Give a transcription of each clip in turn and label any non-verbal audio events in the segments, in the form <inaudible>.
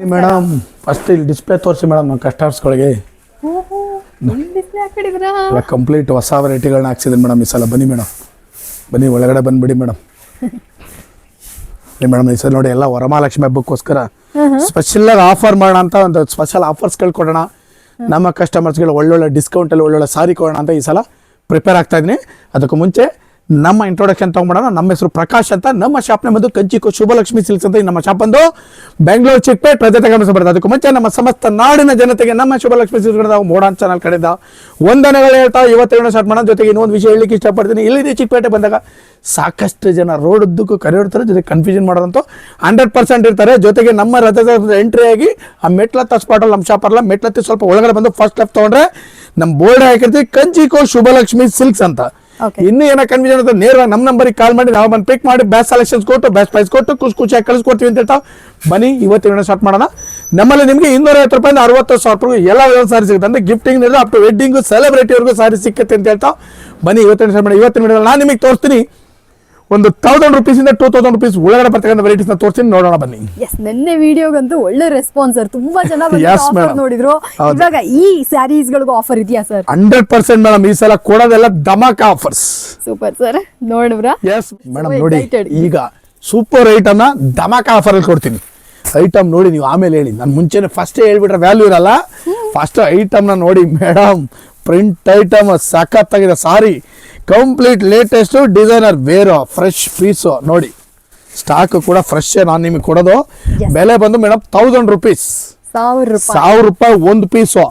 Madam first ಇಲ್ಲಿ display ತೋರಿಸಿ madam ನಮ್ಮ ಕಸ್ಟಮರ್ಸ್ಗಳಿಗೆ ಎಲ್ಲ ಕಂಪ್ಲೀಟ್ ಹೊಸ ವೆರೈಟಿಗಳನ್ನ ಹಾಕ್ಸಿದ್ದೀನಿ ಮೇಡಮ್ ಈ ಸಲ. ಬನ್ನಿ ಮೇಡಮ್. ಬನ್ನಿ ಒಳಗಡೆ ಬಂದ್ಬಿಡಿ ಮೇಡಮ್. ಮೇಡಮ್ ಈ ಸಲ ನೋಡಿ ಎಲ್ಲ ವರಮಹಾಲಕ್ಷ್ಮಿ ಹಬ್ಬಕ್ಕೋಸ್ಕರ ಸ್ಪೆಷಲ್ ಆಫರ್ ಮಾಡೋಣ ಅಂತ ಒಂದು ಸ್ಪೆಷಲ್ ಆಫರ್ಸ್ಗಳು ಕೊಡೋಣ ನಮ್ಮ ಕಸ್ಟಮರ್ಸ್ಗಳು ಒಳ್ಳೊಳ್ಳೆ ಡಿಸ್ಕೌಂಟಲ್ಲಿ ಒಳ್ಳೊಳ್ಳೆ ಸಾರಿ ಕೊಡೋಣ ಅಂತ ಈ ಸಲ ಪ್ರಿಪೇರ್ ಆಗ್ತಾ ಇದ್ದೀನಿ. ಅದಕ್ಕೂ ಮುಂಚೆ ನಮ್ಮ ಇಂಟ್ರೊಡಕ್ಷನ್ ತೊಗೊಂಬಿಡೋಣ ನಮ್ಮ ಹೆಸರು ಪ್ರಕಾಶ್ ಅಂತ. ನಮ್ಮ ಶಾಪ್ನ ಬಂದು ಕಂಚಿಕೋ ಶುಭಲಕ್ಷ್ಮಿ ಸಿಲ್ಕ್ಸ್ ಅಂತ ನಮ್ಮ ಶಾಪ್ ಬಂದು ಬೆಂಗಳೂರು ಚಿಕ್ಕಪೇಟ್ ರಜತೆ ತಗೊಂಡ್ಬಿಡೋದು ಅದಕ್ಕೂ ಮುಂಚೆ ನಮ್ಮ ಸಮಸ್ತ ನಾಡಿನ ಜನತೆಗೆ ನಮ್ಮ ಶುಭಲಕ್ಷ್ಮಿ ಸಿಲ್ಕ್ಸ್ ನಾವು ಮೋಡಾನ್ ಚಾನಲ್ ಕಡೆಯಿಂದ ವಂದನೆಗಳು ಹೇಳ್ತಾ ಇವತ್ತೇನು ಸ್ಟಾರ್ಟ್ ಮಾಡೋಣ. ಜೊತೆಗೆ ಇನ್ನೊಂದು ವಿಷಯ ಹೇಳಲಿಕ್ಕೆ ಇಷ್ಟಪಡ್ತೀನಿ. ಇಲ್ಲಿ ಚಿಕ್ಕಪೇಟೆ ಬಂದಾಗ ಸಾಕಷ್ಟು ಜನ ರೋಡ್ ಉದ್ದಕ್ಕೂ ಕರೆಯೋಡ್ತಾರೆ. ಜೊತೆಗೆ ಕನ್ಫ್ಯೂಷನ್ ಮಾಡೋದಂತೂ ಹಂಡ್ರೆಡ್ ಪರ್ಸೆಂಟ್ ಇರ್ತಾರೆ. ಜೊತೆಗೆ ನಮ್ಮ ರಥದ ಎಂಟ್ರಿ ಆಗಿ ಆ ಮೆಟ್ಲತ್ತ ಸ್ಪಾಟಲ್ಲಿ ನಮ್ಮ ಶಾಪ್ ಅಲ್ಲ ಮೆಟ್ಲತ್ತಿ ಸ್ವಲ್ಪ ಒಳಗಡೆ ಬಂದು ಫಸ್ಟ್ ಲೆಫ್ಟ್ ತೊಗೊಂಡ್ರೆ ನಮ್ಮ ಬೋರ್ಡ್ ಹಾಕಿರ್ತೀವಿ ಕಂಚಿಕೋ ಶುಭಲಕ್ಷ್ಮಿ ಸಿಲ್ಕ್ಸ್ ಅಂತ. ಇನ್ನು ಏನೋ ಕನ್ಫ್ಯೂಷನ್ ಅಂತ ನೇರವಾಗಿ ನಮ್ಮ ನಂಬರಿಗೆ ಕಾಲ್ ಮಾಡಿ, ನಾವು ಬಂದು ಪಿಕ್ ಮಾಡಿ ಬ್ಯಾಸ್ ಸೆಲೆಕ್ಷನ್ಸ್ ಕೊಟ್ಟು ಬ್ಯಾಸ್ ಪ್ರೈಸ್ ಕೊಟ್ಟು ಖುಷಿ ಖುಷಿಯಾಗಿ ಕಳಿಸ್ಕೊಡ್ತೀವಿ ಅಂತ ಹೇಳ್ತಾ ಬನ್ನಿ ಇವತ್ತಿನ ಸ್ಟಾರ್ಟ್ ಮಾಡೋಣ. ನಮ್ಮಲ್ಲಿ ನಿಮಗೆ ಇನ್ನೂರ ಐವತ್ತು ರೂಪಾಯಿಂದ ಅರವತ್ತು ಸಾವಿರ ರೂಪಾಯಿ ಎಲ್ಲ ಸಾರಿ ಸಿಗುತ್ತೆ. ಅಂದ್ರೆ ಗಿಫ್ಟಿಂಗ್ ಅಪ್ ಟು ವೆಡ್ಡಿಂಗು ಸೆಲೆಬ್ರಿಟಿವರೆಗೂ ಸಾರಿ ಸಿಕ್ಕತ್ತೆ ಅಂತ ಹೇಳ್ತಾ ಬನ್ನಿ, ಇವತ್ತಿನ ಸ್ಟಾರ್ಟ್ ಮಾಡಿ ಇವತ್ತಿನ ನಾನು ನಿಮಗೆ ತೋರಿಸ್ತೀನಿ. ಒಂದು ತೌಸಂಡ್ ರುಪೀಸಿಂದ ಟೂ ತೌಸಂಡ್ ರುಪೀಸ್ ಒಳಗಡೆ ಬರ್ತಕ್ಕಂಥ ವೆರೈಟೀಸ್ನ ತೋರಿಸಿ ನೋಡೋಣ ಬನ್ನಿ. ಎಸ್ ನಿನ್ನೆ ವಿಡಿಯೋಗಂತೂ ಒಳ್ಳೆ ರೆಸ್ಪಾನ್ಸ್ ಸರ್ ತುಂಬಾ ಜನ ಆಫರ್. ನೋಡಿದ್ರು. ಇವಾಗ ಈ ಸ್ಯಾರೀಸ್ ಗಳಿಗೂ ಆಫರ್ ಇದೆಯಾ ಸರ್ ಹಂಡ್ರೆಡ್ ಪರ್ಸೆಂಟ್ ಮೇಡಮ್ ಈ ಸಲ ಕೊಡೋದೆಲ್ಲ ಧಮಾಕ ಆಫರ್ಸ್ ಸೂಪರ್ ಸರ್ ನೋಡಿದ್ರ ಎಸ್ ಮೇಡಮ್ ನೋಡಿ ಈಗ ಸೂಪರ್ ಐಟಮ್ನ ಧಮಾಕ ಅಲ್ಲಿ ಕೊಡ್ತೀನಿ. ಐಟಮ್ ನೋಡಿ ನೀವು ಆಮೇಲೆ ಹೇಳಿ. ನಾನು ಮುಂಚೆನೆ ಫಸ್ಟೇ ಹೇಳ್ಬಿಟ್ರೆ ವ್ಯಾಲ್ಯೂ ಇರಲ್ಲ. ಫಸ್ಟ್ ಐಟಮ್ನ ನೋಡಿ ಮೇಡಮ್ ಪ್ರಿಂಟ್ ಐಟಮ್ ಸಖತ್ತಾಗಿದೆ ಸಾರಿ ಕಂಪ್ಲೀಟ್ ಲೇಟೆಸ್ಟ್ ಡಿಸೈನರ್ ಬೇರೋ ಫ್ರೆಶ್ ಪೀಸು ನೋಡಿ. ಸ್ಟಾಕ್ ಕೂಡ ಫ್ರೆಶ್ ನಾನು ನಿಮಗೆ ಕೊಡೋದು. ಬೆಲೆ ಬಂದು ಮೇಡಮ್ ತೌಸಂಡ್ ರುಪೀಸ್ ಸಾವಿರ ರೂಪಾಯಿ. ಒಂದು ಪೀಸು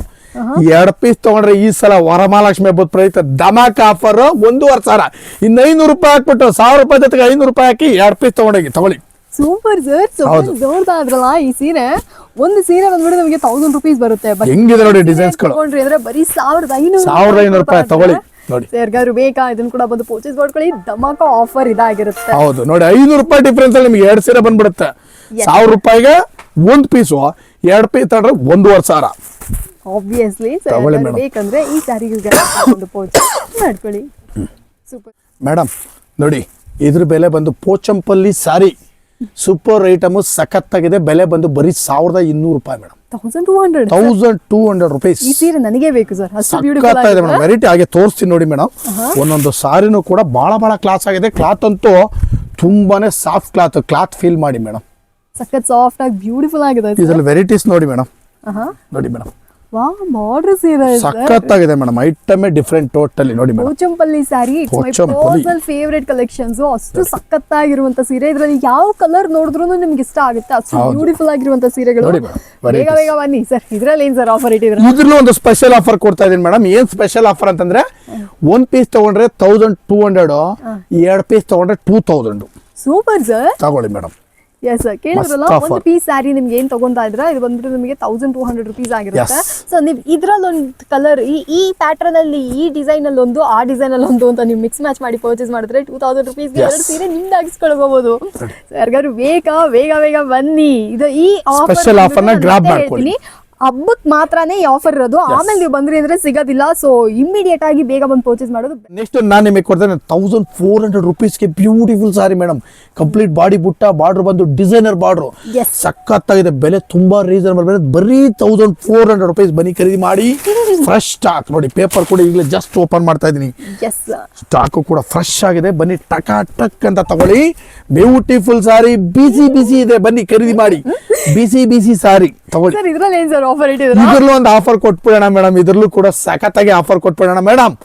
ಎರಡು ಪೀಸ್ ತಗೊಂಡ್ರೆ ಈ ಸಲ ವರಮಹಾಲಕ್ಷ್ಮಿ ಹಬ್ಬದ ಪ್ರಯುಕ್ತ ಧಮಾಕ ಆಫರ್ ಒಂದೂವರೆ ಸಾವಿರ. ಇನ್ನು ಐನೂರು ರೂಪಾಯಿ ಹಾಕ್ಬಿಟ್ಟು ಸಾವಿರ ರೂಪಾಯಿ ಜೊತೆಗೆ ಐನೂರು ರೂಪಾಯಿ ಹಾಕಿ ಎರಡು ಪೀಸ್ ತಗೊಂಡೋಗಿ ತಗೊಳ್ಳಿ. ಸೂಪರ್ ಸರ್ ಹೌದು. ಈ ಸೀರೆ. ಒಂದು ಸೀರೆ ಬಂದ್ಬಿಟ್ಟು ನಮಗೆ ತೌಸಂಡ್ ರುಪೀಸ್ ಬರುತ್ತೆ. ಹೆಂಗಿದೆ ನೋಡಿ ಡಿಸೈನ್ಸ್ ತಗೊಂಡ್ರಿ ಅಂದ್ರೆ ಬರೀ ಸಾವಿರದ ಐನೂರು ಸಾವಿರದ ಐನೂರು ರೂಪಾಯಿ ತಗೊಳ್ಳಿ ನೋಡಿ. ಯಾರಿಗಾದ್ರು ಬೇಕಾ? ಇದನ್ನ ಕೂಡ ಬಂದು ಪರ್ಚೇಸ್ ಮಾಡ್ಕೊಳ್ಳಿ. ಧಮಾಕ ಆಫರ್ ಇದಾಗಿರುತ್ತೆ. ಹೌದು ನೋಡಿ ಐನೂರು ರೂಪಾಯಿ ಡಿಫ್ರೆನ್ಸ್ ಅಲ್ಲಿ ನಿಮ್ಗೆ ಎರಡು ಸೀರೆ ಬಂದ್ಬಿಡುತ್ತೆ. ಸಾವಿರ ರೂಪಾಯಿಗೆ ಒಂದು ಪೀಸು ಎರಡು ಪೀಸ್ ತಗೊಂಡ್ರೆ ಒಂದೂವರೆ ಸಾವಿರ. ಆಬ್ವಿಯಸ್ಲಿ ಬೇಕಂದ್ರೆ ಈ ಪರ್ಚೇಸ್ ಮಾಡ್ಕೊಳ್ಳಿ. ಸೂಪರ್ ಮೇಡಮ್ ನೋಡಿ ಇದ್ರ ಬೆಲೆ ಬಂದು ಪೋಚಂಪಲ್ಲಿ ಸಾರಿ. ಸೂಪರ್ ಐಟಮು ಸಖತ್ತಾಗಿದೆ. ಬೆಲೆ ಬಂದು ಬರೀ ಸಾವಿರದ ಇನ್ನೂರು ರೂಪಾಯಿ madam. Thousand two hundred rupees ನನಗೆ ಬೇಕು ಸರ್. ಇದೆ ಮೇಡಮ್. ವೆರೈಟಿ ಹಾಗೆ ತೋರಿಸ್ತೀನಿ ನೋಡಿ ಮೇಡಮ್. ಒಂದೊಂದು ಸಾರಿನೂ ಕೂಡ ಭಾಳ ಭಾಳ ಕ್ಲಾಸ್ ಆಗಿದೆ. ಕ್ಲಾತ್ ಅಂತೂ ತುಂಬಾನೇ ಸಾಫ್ಟ್ ಕ್ಲಾತ್ ಕ್ಲಾತ್ ಫೀಲ್ ಮಾಡಿ ಮೇಡಮ್. ಸಖತ್ ಸಾಫ್ಟ್ ಆಗಿ ಬ್ಯೂಟಿಫುಲ್ ಆಗಿದೆ ಇದ್ರಲ್ಲಿ ವೆರೈಟೀಸ್ ನೋಡಿ ಮೇಡಮ್. ನೋಡಿ ಮೇಡಮ್. ವಾ ಬಾರ್ಡರ್ ಸೀರೆ ಸಖತ್ತಾಗಿದೆ ಮೇಡಮ್ ಐಟಮೇ ಡಿಫ್ರೆಂಟ್ ಟೋಟಲಿ ನೋಡಿ madam Pochampalli sari it's my Pochampalli. Personal favourite collections ಅಷ್ಟು ಸಖತ್ತಾಗಿರುವಂತ ಸೀರೆ. ಇದ್ರಲ್ಲಿ ಯಾವ ಕಲರ್ ನೋಡಿದ್ರು ನಿಮ್ಗೆ ಇಷ್ಟ ಆಗುತ್ತೆ. ಅಷ್ಟು ಹೌದು. ಬ್ಯೂಟಿಫುಲ್ ಆಗಿರುವಂತ ಸೀರೆಗಳು. ನೋಡಿ madam, ಬೇಗ varieties. ಬೇಗ ಬನ್ನಿ ಸರ್ ಇದ್ರಲ್ಲಿ ಏನ್ ಸರ್ ಆಫರ್ ಇಟ್ಟಿದ್ರ ಇದ್ರಲ್ಲೂ ಒಂದು ಸ್ಪೆಷಲ್ ಆಫರ್ ಕೊಡ್ತಾ ಇದೀನಿ ಮೇಡಮ್ ಏನ್ ಸ್ಪೆಷಲ್ ಆಫರ್ ಅಂತಂದ್ರೆ ಒಂದ್ ಪೀಸ್ ತಗೊಂಡ್ರೆ ತೌಸಂಡ್ ಟೂ ಹಂಡ್ರೆಡ್ ಎರಡು ಪೀಸ್ ತಗೊಂಡ್ರೆ ಟೂ ತೌಸಂಡ್ ಸೂಪರ್ ಸರ್ ತಗೊಳ್ಳಿ ಮೇಡಮ್ ಎಸ್ ಕೇಳಿದ್ರಲ್ಲ ಒಂದು. ಪೀಸ್ ಸ್ಯಾರಿ ನಿಮ್ಗೆ ಏನ್ ತಗೊಂತಾ ಇದ್ರ ಇದು ಬಂದ್ಬಿಟ್ಟು ನಿಮಗೆ ತೌಸಂಡ್ ಟೂ ಹಂಡ್ರೆಡ್ ರುಪೀಸ್ ಆಗಿರುತ್ತೆ. ಸೊ ನೀವು ಇದ್ರಲ್ಲಿ ಒಂದು ಕಲರ್ ಈ ಈ ಪ್ಯಾಟರ್ನ್ ಅಲ್ಲಿ ಈ ಡಿಸೈನ್ ಅಲ್ಲಿ ಒಂದು ಆ ಡಿಸೈನ್ ಅಲ್ಲಿ ಒಂದು ಅಂತ ನೀವು ಮಿಕ್ಸ್ ಮ್ಯಾಚ್ ಮಾಡಿ ಪರ್ಚೇಸ್ ಮಾಡಿದ್ರೆ ಟೂ ತೌಸಂಡ್ ರುಪೀಸ್. ಎರಡು ಸೀರೆ ನಿಮ್ದು ಹಾಕಿಸ್ಕೊಳ್ಬಹುದು ಯಾರಿಗಾದ್ರು ಬೇಕಾ ಬೇಗ ಬೇಗ ಬನ್ನಿ ಇದು ಈ ಆಫರ್ grab ಮಾಡ್ಕೊಳ್ಳಿ. ಹಬ್ಬಕ್ ಮಾತ್ರನೇ ಈ ಆಫರ್ ಇರೋದು. ಆಮೇಲೆ ನೀವು ಬಂದ್ರಿ ಅಂದ್ರೆ ಸಿಗೋದಿಲ್ಲ. ಸೊ ಇಮಿಡಿಯೇಟ್ ಆಗಿ ಬೇಗ ಬಂದು ಪರ್ಚೇಸ್ ಮಾಡೋದು ನೆಕ್ಸ್ಟ್ ನಾನು ನಿಮಗೆ ಕೊಡ್ತೇನೆ. Thousand four hundred ರುಪೀಸ್ಗೆ beautiful sari madam complete body ಬುಟ್ಟ ಬಾರ್ಡ್ರ್ ಬಂದು ಡಿಸೈನರ್ ಬಾರ್ಡ್ರು. ಸಖತ್ತಾಗಿದೆ. ಬೆಲೆ ತುಂಬಾ ರೀಸನಬಲ್ ಬೆಲೆ ಬರೀ ತೌಸಂಡ್ ಫೋರ್ ಹಂಡ್ರೆಡ್ ರುಪೀಸ್ ಬನ್ನಿ ಖರೀದಿ ಮಾಡಿ. <laughs> ಫ್ರೆಶ್ ಸ್ಟಾಕ್ ನೋಡಿ ಪೇಪರ್ ಕೂಡ ಈಗಲೇ ಜಸ್ಟ್ ಓಪನ್ ಮಾಡ್ತಾ ಇದ್ದೀನಿ. ಎಸ್ ಸ್ಟಾಕು ಕೂಡ ಫ್ರೆಶ್ ಆಗಿದೆ. ಬನ್ನಿ ಟಕ ಟಕ್ ಅಂತ ತಗೊಳ್ಳಿ. ಬ್ಯೂಟಿಫುಲ್ ಸಾರಿ ಬಿಸಿ ಬಿಸಿ ಇದೆ. ಬನ್ನಿ ಖರೀದಿ ಮಾಡಿ. ಬಿಸಿ ಬಿಸಿ ಸಾರಿ ತಗೊಳ್ಳಿ. ಸರ್ ಇದ್ರಲ್ಲಿ ಏನ್ ಸರ್ ಆಫರ್ ಇಟ್ಟಿದ್ರ ಇದ್ರಲ್ಲೂ ಒಂದು ಆಫರ್ ಕೊಟ್ಬಿಡೋಣ ಮೇಡಮ್ ಇದ್ರಲ್ಲೂ ಕೂಡ ಸಖತ್ತಾಗಿ ಆಫರ್ ಕೊಟ್ಬಿಡೋಣ ಮೇಡಮ್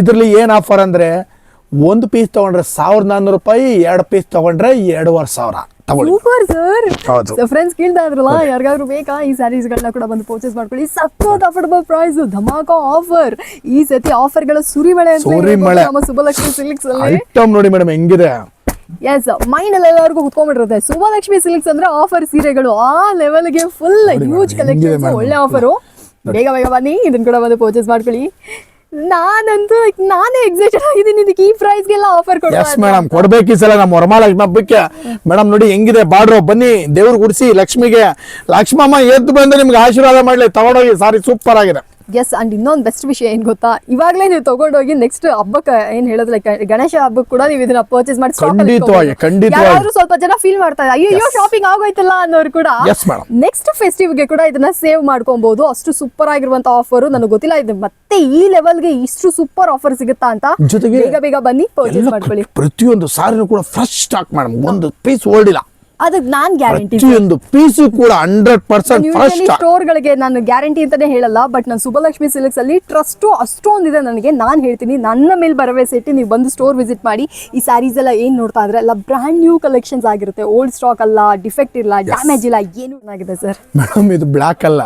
ಇದ್ರಲ್ಲಿ ಏನ್ ಆಫರ್ ಅಂದ್ರೆ ಒಂದು ಪೀಸ್ ತಗೊಂಡ್ರೆ ಸಾವಿರದ ನಾನ್ನೂರು ರೂಪಾಯಿ ಎರಡು ಪೀಸ್ ತಗೊಂಡ್ರೆ ಎರಡೂವರೆ ಸಾವಿರ. ತಗೊಳ್ಳಿ. ಸೂಪರ್ ಸರ್ ಹೌದು. ಸೊ ಫ್ರೆಂಡ್ಸ್ ಕೇಳ್ತಾ ಇದ್ರಲ್ಲ ಯಾರಿಗಾದ್ರು ಬೇಕಾ ಈ ಸ್ಯಾರೀಸ್ಗಳನ್ನ ಕೂಡ ಬಂದು ಪರ್ಚೇಸ್ ಮಾಡ್ಕೊಳ್ಳಿ. ಸಖತ್ ಅಫೋರ್ಡಬಲ್ ಪ್ರೈಸ್ ಧಮಾಕ ಆಫರ್ ಈ ಸತಿ ಆಫರ್ಗಳ ಸುರಿಮಳೆ ಅಂತ ಸುರಿಮಳೆ. ನಮ್ಮ ಸುಬ್ಬಲಕ್ಷ್ಮಿ ಸಿಲ್ಕ್ಸ್ ಅಲ್ಲಿ. ಐಟಮ್ ನೋಡಿ ಮೇಡಮ್ ಹೆಂಗಿದೆ? ಎಸ್ ಮೈಂಡ್ ಅಲ್ಲಿ ಎಲ್ಲರಿಗೂ ಕುತ್ಕೊಂಡ್ಬಿಟ್ಟಿರುತ್ತೆ. ಸುಭಲಕ್ಷ್ಮಿ ಸಿಲ್ಕ್ಸ್ ಅಂದ್ರೆ ಆಫರ್ ಸೀರೆಗಳು. ಆ ಲೆವೆಲ್ಗೆ ಫುಲ್ ಹ್ಯೂಜ್ ಕಲೆಕ್ಷನ್? ಒಳ್ಳೆ ಆಫರು ಬೇಗ ಬೇಗ ಬನ್ನಿ. ಇದನ್ನ ಕೂಡ ಬಂದು ಪರ್ಚೇಸ್ ಮಾಡ್ಕೊಳ್ಳಿ. ನಾನಂತೂ ನಾನೇ ಎಕ್ಸೈಟೆಡ್ ಆಗಿದ್ದೀನಿ. ಇದಕ್ಕೆ ಈ ಪ್ರೈಸ್ ಗೆಲ್ಲ ಆಫರ್ ಎಸ್ ಮೇಡಮ್ ಕೊಡ್ಬೇಕು ಈ ಸಲ ನಮ್ಮ ವರಮಹಾಲಕ್ಷ್ಮಿ ಹಬ್ಬಕ್ಕೆ. ಮೇಡಮ್ ನೋಡಿ ಹೆಂಗಿದೆ? ಬಾಡ್ರೋ ಬನ್ನಿ. ದೇವ್ರು ಗುಡಿಸಿ ಲಕ್ಷ್ಮಿಗೆ. ಲಕ್ಷ್ಮಮ್ಮ ಎದ್ದು ಬಂದು ನಿಮ್ಗೆ ಆಶೀರ್ವಾದ ಮಾಡ್ಲಿ. ತಗೊಂಡೋಗಿ ಸಾರಿ ಸೂಪರ್ ಆಗಿದೆ. ಎಸ್ ಅಂಡ್ ಇನ್ನೊಂದು ಬೆಸ್ಟ್ ವಿಷಯ ಏನ್ ಗೊತ್ತಾ? ಇವಾಗಲೇ ನೀವು ತಗೊಂಡೋಗಿ ನೆಕ್ಸ್ಟ್ ಹಬ್ಬಕ್ಕೆ ಏನ್ ಹೇಳೋದು? ಲೈಕ್ ಗಣೇಶ ಹಬ್ಬಕ್ಕೆ ಕೂಡ ನೀವು ಇದನ್ನ ಪರ್ಚೇಸ್ ಮಾಡಿ ಖಂಡಿತವಾಗಿ, ಖಂಡಿತವಾಗಿ. ಸ್ವಲ್ಪ ಜನ ಫೀಲ್ ಮಾಡ್ತಾ ಇದ್ದಾರೆ. ಅಯ್ಯೋ ಶಾಪಿಂಗ್ ಆಗೋಯ್ತಲ್ಲ ಅನ್ನೋರು ಕೂಡ. ನೆಕ್ಸ್ಟ್ ಫೆಸ್ಟಿವ್ಗೆ ಕೂಡ ಇದನ್ನ ಸೇವ್ ಮಾಡ್ಕೊಬಹುದು ಅಷ್ಟು ಸೂಪರ್ ಆಗಿರುವಂತ ಆಫರ್ ನನಗೆ ಗೊತ್ತಿಲ್ಲ. ಇದು ಮತ್ತೆ ಈ ಲೆವೆಲ್ಗೆ ಇಷ್ಟು ಸೂಪರ್ ಆಫರ್ ಸಿಗುತ್ತಾ ಅಂತ ಜೊತೆಗೆ ಬೇಗ ಬೇಗ ಬನ್ನಿ ಪರ್ಚೇಸ್ ಮಾಡ್ಕೊಳ್ಳಿ. ಪ್ರತಿಯೊಂದು ಸಾರಿನೂ ಕೂಡ ಫ್ರೆಶ್ ಸ್ಟಾಕ್ ಮೇಡಮ್ ಒಂದು ಪೀಸ್ ಓಲ್ಡಿಲ್ಲ ಅದಕ್ಕೆ ನಾನು ಗ್ಯಾರಂಟಿ ಪ್ರತಿಯೊಂದು ಪೀಸು ಕೂಡ ಹಂಡ್ರೆಡ್ ಪರ್ಸೆಂಟ್ ಫಸ್ಟ್ ಸ್ಟೋರ್ ಗಳಿಗೆ ನಾನು ಗ್ಯಾರಂಟಿ ಅಂತಾನೆ ಹೇಳಲ್ಲ ಬಟ್ ನಾನು ಸುಬ್ಬಲಕ್ಷ್ಮಿ ಸಿಲ್ಕ್ಸ್ ಅಲ್ಲಿ ಟ್ರಸ್ಟ್ ಅಷ್ಟೊಂದಿದೆ ನನಗೆ. ನಾನು ಹೇಳ್ತೀನಿ ನನ್ನ ಮೇಲೆ ಭರವಸೆ ಇಟ್ಟು ನೀವು ಬಂದು ಸ್ಟೋರ್ ವಿಸಿಟ್ ಮಾಡಿ. ಈ ಸ್ಯಾರೀಸ್ ಎಲ್ಲ ಏನು ನೋಡ್ತಾ ಇದ್ರೆ ಎಲ್ಲ ಬ್ರಾಂಡ್ ನ್ಯೂ ಕಲೆಕ್ಷನ್ಸ್ ಆಗಿರುತ್ತೆ. ಓಲ್ಡ್ ಸ್ಟಾಕ್ ಅಲ್ಲ ಡಿಫೆಕ್ಟ್ ಇಲ್ಲ ಡ್ಯಾಮೇಜ್ ಇಲ್ಲ ಏನು ಆಗಿದೆ ಸರ್ ಮೇಡಮ್ ಇದು ಬ್ಲಾಕ್ ಅಲ್ಲ.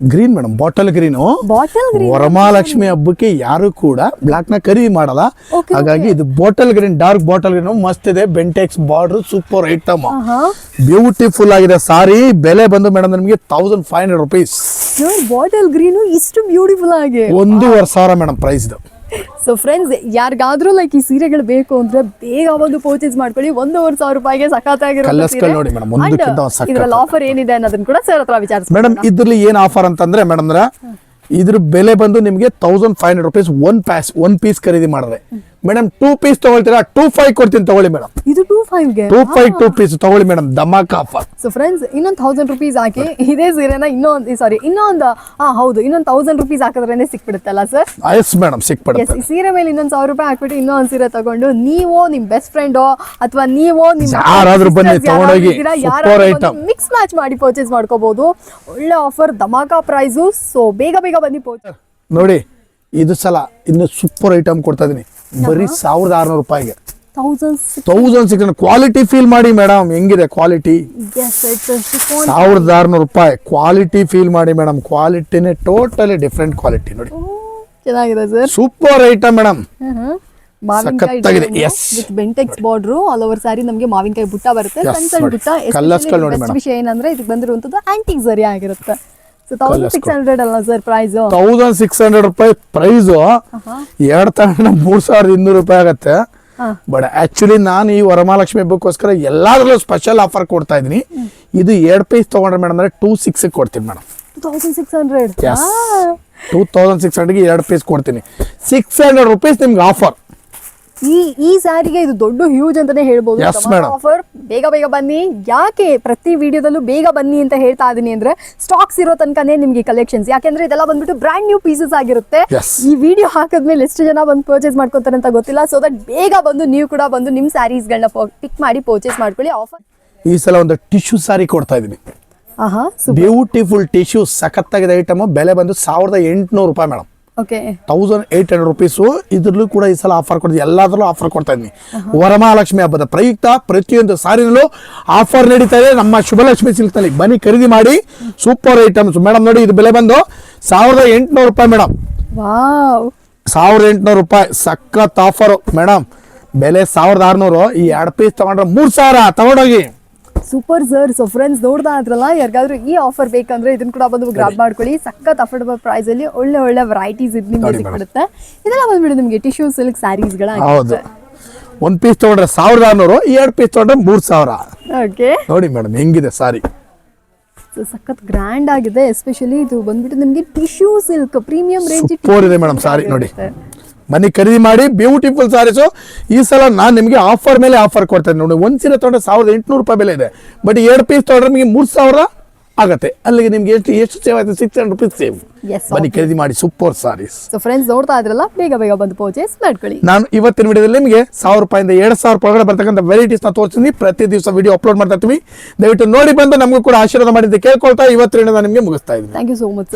Green madam bottle green bottle Varamahalakshmi ಹಬ್ಬಕ್ಕೆ ಯಾರು ಕೂಡ ಬ್ಲಾಕ್ನ ಖರೀದಿ ಮಾಡಲ್ಲ. ಹಾಗಾಗಿ ಇದು bottle green dark bottle green ಮಸ್ತ್ ಇದೆ. Bentex border super item beautiful ಆಗಿದೆ ಸಾರಿ. ಬೆಲೆ ಬಂದು ಮೇಡಮ್ ನಿಮಗೆ thousand five hundred rupees bottle green ಇಷ್ಟು ಬ್ಯೂಟಿಫುಲ್ ಆಗಿದೆ ಒಂದೂವರೆ ಸಾವಿರ ಮೇಡಮ್ ಪ್ರೈಸ್ ಇದು. ಸೊ ಫ್ರೆಂಡ್ಸ್ ಯಾರಿಗಾದ್ರೂ ಲೈಕ್ ಈ ಸೀರೆಗಳು ಬೇಕು ಅಂದ್ರೆ ಬೇಗ ಒಂದು ಪರ್ಚೇಸ್ ಮಾಡ್ಕೊಳ್ಳಿ. ಒಂದೂವರೆ ಸಾವಿರ ರೂಪಾಯಿಗೆ ಗಳು ನೋಡಿ ಮೇಡಮ್. ಇದ್ರಲ್ಲಿ ಆಫರ್ ಏನಿದೆ ಅನ್ನೋದನ್ನ ಕೂಡ ಸರ್ ಹತ್ರ ವಿಚಾರಿಸಿ ಮೇಡಮ್ ಇದ್ರಲ್ಲಿ ಏನ್ ಆಫರ್ ಅಂತಂದ್ರೆ ಮೇಡಮ್ ಇದ್ರ ಬೆಲೆ ಬಂದು ನಿಮಗೆ thousand five hundred rupees one piece one piece ಖರೀದಿ ಮಾಡಿದ್ರೆ. ಮೇಡಮ್ ಟೂ ಪೀಸ್ ತಗೊಳ್ತೀರಾ? ಟೂ ಫೈವ್ ಕೊಡ್ತೀನಿ ತಗೊಳ್ಳಿ ಮೇಡಮ್ ಇದು ಟೂ ಫೈವ್ಗೆ ಟೂ ಫೈವ್ ಟೂ ಪೀಸ್ ತಗೊಳ್ಳಿ ಮೇಡಮ್ ಧಮಾಕ ಆಫರ್ ಸೊ ಫ್ರೆಂಡ್ಸ್ ಇನ್ನೊಂದು ಥೌಸಂಡ್ ರುಪೀಸ್ ಹಾಕಿ ಇದೇ ಸೀರೆನ ಇನ್ನೊಂದು ಸಾರಿ ಇನ್ನೊಂದು ಹಾ ಹೌದು ಇನ್ನೊಂದು ಥೌಸಂಡ್ ರುಪೀಸ್ ಹಾಕಿದ್ರೇನೆ ಸಿಕ್ಬಿಡುತ್ತಲ್ಲ ಸರ್ ಎಸ್ ಮೇಡಮ್ ಸಿಕ್ಬಿಡುತ್ತೆ. ಸೀರೆ ಮೇಲೆ ಇನ್ನೊಂದು ಸಾವಿರ ರೂಪಾಯಿ ಹಾಕ್ಬಿಟ್ಟು ಇನ್ನೊಂದು ಸೀರೆ ತಗೊಂಡು ನೀವು ನಿಮ್ ಬೆಸ್ಟ್ ಫ್ರೆಂಡೋ ಅಥವಾ ನೀವು ನಿಮ್ ಯಾರಾದ್ರೂ ಬನ್ನಿ, ತಗೊಂಡೋಗಿ. ಮಿಕ್ಸ್ ಮ್ಯಾಚ್ ಮಾಡಿ ಪರ್ಚೇಸ್ ಮಾಡ್ಕೋಬಹುದು ಒಳ್ಳೆ ಆಫರ್ ಧಮಾಕ ಪ್ರೈಸು ಸೊ ಬೇಗ ಬೇಗ ಬನ್ನಿ ಪರ್ಚೇಸ್ ನೋಡಿ ಇದು ಸಲ ಇನ್ನು ಸೂಪರ್ ಐಟಮ್ ಕೊಡ್ತಾ ಇದೀನಿ. ಬರೀ ಸಾವಿರದ ಆರ್ನೂರು ರೂಪಾಯಿಗೆ. ತೌಸಂಡ್ ಸಿಕ್ಸ್ ಕ್ವಾಲಿಟಿ ಫೀಲ್ ಮಾಡಿ ಮೇಡಮ್ ಹೆಂಗಿದೆ ಕ್ವಾಲಿಟಿ ಸಾವಿರದ ಆರ್ನೂರು ರೂಪಾಯಿ. ಕ್ವಾಲಿಟಿ ಫೀಲ್ ಮಾಡಿ ಮೇಡಮ್ ಕ್ವಾಲಿಟಿನೇ ಟೋಟಲಿ ಡಿಫ್ರೆಂಟ್ ಕ್ವಾಲಿಟಿ ನೋಡಿ. ಚೆನ್ನಾಗಿದೆ ಸರ್ ಸೂಪರ್ ಐಟಮ್ ಮೇಡಮ್ ಸಖತ್ತಾಗಿದೆ, yes Bentex border all over sari ನಮಗೆ ಮಾವಿನಕಾಯಿ ಬುಟ್ಟ ಬರುತ್ತೆ. ಸಣ್ಣ ಸಣ್ಣ ಬುಟ್ಟ. ವಿಷಯ ಏನಂದ್ರೆ ಇದಕ್ಕೆ ಬಂದಿರುವಂತದ್ದು ಆಂಟಿಕ್ ಸರಿ ಆಗಿರುತ್ತೆ. ತೌಸಂಡ್ ಸಿಕ್ಸ್ ಹಂಡ್ರೆಡ್ ರೂಪಾಯಿ ಪ್ರೈಸು ಎರಡು ತಗೊಂಡ ಮೂರ್ ಸಾವಿರದ ಇನ್ನೂರು ರೂಪಾಯಿ ಆಗತ್ತೆ. ಬಟ್ ಆಕ್ಚುಲಿ ನಾನು ಈ ವರಮಹಾಲಕ್ಷ್ಮಿ ಹಬ್ಬಕ್ಕೋಸ್ಕರ ಎಲ್ಲಾದ್ರಲ್ಲೂ ಸ್ಪೆಷಲ್ ಆಫರ್ ಕೊಡ್ತಾ ಇದೀನಿ ಇದು ಎರಡು ಪೀಸ್ ತಗೊಂಡ್ರೆ ಮೇಡಮ್ ಅಂದ್ರೆ ಟೂ ಸಿಕ್ಸ್ ಕೊಡ್ತೀನಿ ಮೇಡಮ್. ಟೂ ತೌಸಂಡ್ ಸಿಕ್ಸ್ ಹಂಡ್ರೆಡ್ಗೆ ಎರಡು ಪೀಸ್ ಕೊಡ್ತೀನಿ. ಸಿಕ್ಸ್ ಹಂಡ್ರೆಡ್ ರುಪೀಸ್ ನಿಮ್ಗೆ ಆಫರ್ ಈ ಈ ಸ್ಯಾರಿಗೆ ಇದು ದೊಡ್ಡ ಹ್ಯೂಜ್ ಅಂತಾನೆ ಹೇಳ್ಬೋದು. ಆಫರ್ ಬೇಗ ಬೇಗ ಬನ್ನಿ. ಯಾಕೆ ಪ್ರತಿ ವಿಡಿಯೋದಲ್ಲೂ ಬೇಗ ಬನ್ನಿ ಅಂತ ಹೇಳ್ತಾ ಇದೀನಿ ಅಂದ್ರೆ ಸ್ಟಾಕ್ಸ್ ಇರೋ ತನಕನೇ ನಿಮ್ಗೆ ಕಲೆಕ್ಷನ್ಸ್ ಯಾಕೆಂದ್ರೆ ಇದೆಲ್ಲ ಬಂದ್ಬಿಟ್ಟು ಬ್ರಾಂಡ್ ನ್ಯೂ ಪೀಸಸ್ ಆಗಿರುತ್ತೆ. ಈ ವಿಡಿಯೋ ಹಾಕಿದ್ಮೇಲೆ ಎಷ್ಟು ಜನ ಬಂದು ಪರ್ಚೇಸ್ ಮಾಡ್ಕೊತಾರೆ ಅಂತ ಗೊತ್ತಿಲ್ಲ. ಸೊ ದಟ್ ಬೇಗ ಬಂದು ನೀವು ಕೂಡ ಬಂದು ನಿಮ್ ಸ್ಯಾರೀಸ್ ಗಳನ್ನ ಪಿಕ್ ಮಾಡಿ ಪರ್ಚೇಸ್ ಮಾಡ್ಕೊಳ್ಳಿ. ಆಫರ್ ಈ ಸಲ ಒಂದು ಟಿಶ್ಯೂ ಸಾರಿ ಕೊಡ್ತಾ ಇದೀನಿ. ಆಹಾ ಬ್ಯೂಟಿಫುಲ್ ಟಿಶ್ಯೂ ಸಖತ್ತಾಗಿದೆ ಐಟಮ್ ಬೆಲೆ ಬಂದು ಸಾವಿರದ ಎಂಟುನೂರು ರೂಪಾಯಿ madam thousand eight hundred rupees ಇದ್ರಲ್ಲೂ ಕೂಡ ಈ ಸಲ ಆಫರ್ ಕೊಡ್ತೀವಿ ಎಲ್ಲದರಲ್ಲೂ ಆಫರ್ ಕೊಡ್ತಾ ಇದ್ದೀನಿ. ವರಮಹಾಲಕ್ಷ್ಮಿ ಹಬ್ಬದ ಪ್ರಯುಕ್ತ ಪ್ರತಿಯೊಂದು ಸಾರಿನಲ್ಲೂ ಆಫರ್ ನಡೀತಾ ಇದೆ. ನಮ್ಮ ಶುಭಲಕ್ಷ್ಮಿ ಸಿಲ್ಕ್ನಲ್ಲಿ ಬನ್ನಿ ಖರೀದಿ ಮಾಡಿ. ಸೂಪರ್ ಐಟಮ್ಸ್ ಮೇಡಮ್ ನೋಡಿ ಇದು ಬೆಲೆ ಬಂದು ಸಾವಿರದ ಎಂಟುನೂರು ರೂಪಾಯಿ ಮೇಡಮ್ ಸಾವಿರದ ಎಂಟುನೂರು ರೂಪಾಯಿ. ಸಖತ್ ಆಫರು ಮೇಡಮ್ ಬೆಲೆ ಸಾವಿರದ ಆರುನೂರು. ಈ ಎರಡು ಪೀಸ್ ತಗೊಂಡ್ರೆ ಮೂರು ಸಾವಿರ. ತಗೊಂಡೋಗಿ. ಸೂಪರ್ ಸರ್ ಸೊ ಫ್ರೆಂಡ್ಸ್ ನೋಡ್ತಾ ಇದ್ರಲ್ಲ ಯಾರಿಗಾದ್ರೂ ಈ ಆಫರ್ ಬೇಕಂದ್ರೆ ಇದನ್ನ ಕೂಡ ಬಂದು ಗ್ರಾಬ್ ಮಾಡ್ಕೊಳ್ಳಿ. ಸಖತ್ ಅಫೋರ್ಡಬಲ್ ಪ್ರೈಸ್ ಅಲ್ಲಿ ಒಳ್ಳೆ ಒಳ್ಳೆ ವೆರೈಟೀಸ್ ಇದು ನಿಮ್ಗೆ ಸಿಗ್ಬಿಡುತ್ತೆ ಸಿಕ್ಬಿಡುತ್ತೆ. ಇದೆಲ್ಲ ಬಂದ್ಬಿಡಿ ನಿಮ್ಗೆ ಟಿಶ್ಯೂ ಸಿಲ್ಕ್ ಸ್ಯಾರೀಸ್ಗಳ ಹೌದು. ಒಂದು ಪೀಸ್ ತಗೊಂಡ್ರೆ ಸಾವಿರದ ಆರ್ನೂರು ಎರಡು ಪೀಸ್ ತಗೊಂಡ್ರೆ ಮೂರು ಸಾವಿರ. ಓಕೆ ನೋಡಿ ಮೇಡಮ್ ಹೆಂಗಿದೆ ಸಾರಿ. ಸಖತ್ ಗ್ರ್ಯಾಂಡ್ ಆಗಿದೆ ಎಸ್ಪೆಷಲಿ ಇದು ಬಂದ್ಬಿಟ್ಟು ನಿಮ್ಗೆ ಟಿಶ್ಯೂ ಸಿಲ್ಕ್ ಪ್ರೀಮಿಯಂ ರೇಂಜ್ ಇದೆ ಮೇಡಮ್ ಸಾರಿ ನೋಡಿ. ಬನ್ನಿ ಖರೀದಿ ಮಾಡಿ ಬ್ಯೂಟಿಫುಲ್ ಸಾರೀಸು ಈ ಸಲ ನಾನು ನಿಮಗೆ ಆಫರ್ ಮೇಲೆ ಆಫರ್ ಕೊಡ್ತೇನೆ. ನೋಡಿ ಒಂದು ಸೀರೆ ತೊಗೊಂಡ್ರೆ ಸಾವಿರದ ಎಂಟುನೂರು ರೂಪಾಯಿ ಬೆಲೆ ಇದೆ. ಬಟ್ ಎರಡು ಪೀಸ್ ತೊಗೊಂಡ್ರೆ ನಿಮಗೆ ಮೂರು ಸಾವಿರ ಆಗುತ್ತೆ. ಅಲ್ಲಿಗೆ ನಿಮ್ಗೆ ಎಷ್ಟು ಎಷ್ಟು ಸೇವ್ ಆಯ್ತು? ಸಿಕ್ಸ್ ಹಂಡ್ರೆಡ್ ರುಪೀಸ್ ಸೇವ್ ಮನೆ ಬನ್ನಿ ಖರೀದಿ ಮಾಡಿ ಸೂಪರ್ ಸಾರೀಸ್ ಸೊ ಫ್ರೆಂಡ್ಸ್ ನೋಡ್ತಾ ಇದ್ರಲ್ಲ ಬೇಗ ಬೇಗ ಬಂದು ಪರ್ಚೇಸ್ ಮಾಡ್ಕೊಳ್ಳಿ. ನಾನು ಇವತ್ತಿನ ವಿಡಿಯೋದಲ್ಲಿ ನಿಮಗೆ ಸಾವಿರ ರೂಪಾಯಿಂದ ಎರಡು ಸಾವಿರ ಒಳಗಡೆ ಬರ್ತಕ್ಕಂಥ ವೆರೈಟೀಸ್ನ ತೋರಿಸ್ತೀನಿ. ಪ್ರತಿ ದಿವಸ ವಿಡಿಯೋ ಅಪ್ಲೋಡ್ ಮಾಡ್ತಾ ಇರ್ತೀವಿ. ದಯವಿಟ್ಟು ನೋಡಿ ಬಂದು ನಮಗೂ ಕೂಡ ಆಶೀರ್ವಾದ ಮಾಡಿದ್ದೆ ಕೇಳ್ಕೊಳ್ತಾ ಇವತ್ತಿನ ನಿಮಗೆ ಮುಗಿಸ್ತಾ ಇದ್ದೀನಿ. Thank you so much